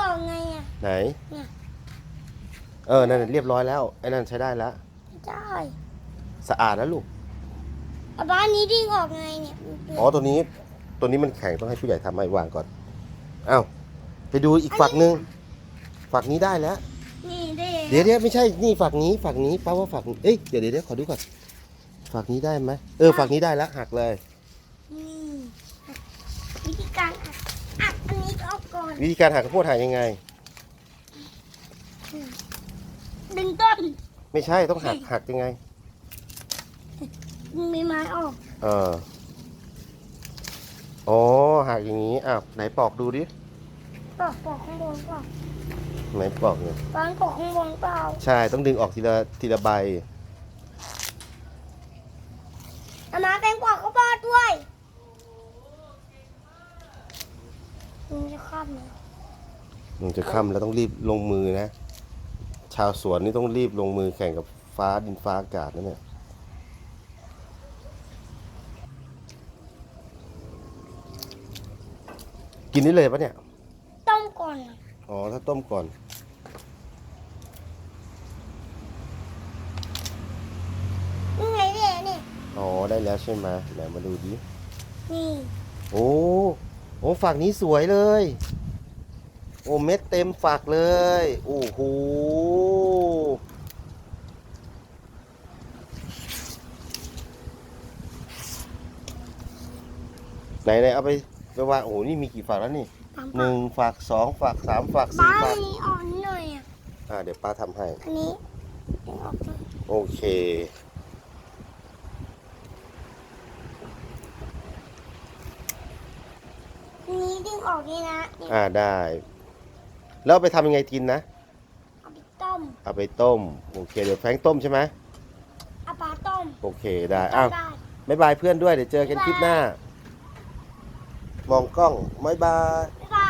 ออกไงอะไหน เนี่ยเออ นั่นนะเรียบร้อยแล้ว ไอ้นั่นใช้ได้แล้ว ไม่ได้สะอาดแล้วลูกอาบ้านนี้ดิ้งออกไงเนี่ยอ๋อ ตัวนี้ ตัวนี้มันแข็งต้องให้ผู้ใหญ่ทำให้วางก่อนอ้าวไปดูอีกฝักหนึ่งฝักนี้ได้แล้ว นี่ได้เดี๋ยวเดี๋ยวไม่ใช่ นี่ฝักนี้ฝักนี้ป้าว่าฝักนี้เอ้ย เดี๋ยวเดี๋ยวเดี๋ยวขอดูก่อนฝักนี้ได้ไหมเออ ฝักนี้ได้แล้วหักเลย นี่วิธีการอัด อัดอันนี้ออกก่อน วิธีการหักข้าวโพดหักยังไง ดึงต้น ไม่ใช่ต้องหักหักยังไง ดึงใบไม้ออก เอออ๋อหักอย่างนี้อ้าวไหนปอกดูดิปอกปอกข้างบนเปล่าไหนปอกเนี่ยตอนปอกข้างบนเปล่าใช่ต้องดึงออกทีละทีละใบเอามาเป็นปอกข้าวโพดด้วย มันจะข้ามเลยมันจะค่ำแล้วต้องรีบลงมือนะ ชาวสวนนี่ต้องรีบลงมือแข่งกับฟ้าดินฟ้าอากาศนะเนี่ยกินได้เลยปะเนี่ย ต้มก่อน อ๋อ ถ้าต้มก่อน นี่ไงเนี่ยนี่ อ๋อ ได้แล้วใช่ไหมไหนมาดูดิ นี่ โอ้ โอ้ฝักนี้สวยเลย โอ้เม็ดเต็มฝักเลย โอ้โหไหนไหนเอาไปไปวางโอ้โหนี่มีกี่ฝักแล้วนี่ตามหนึ่งฝักสองฝักสามฝักสี่บ้านฝักนี้อ่อนหน่อยอะอ่าเดี๋ยวป้าทำให้ อันนี้ดึงออกหน่อยโอเค อันนี้ ดึงออกนี่นะนี่อ่าได้ แล้วเอาไปทำยังไงกินนะ เอาไปต้มเอาไปต้ม โอเค เดี๋ยวแฟรงค์ต้มใช่ไหมเอาปลาต้มโอเคได้อ้าวได้บายบายเพื่อนด้วย เดี๋ยวเจอกันคลิปหน้า มองกล้องบายบาย บ๊ายบา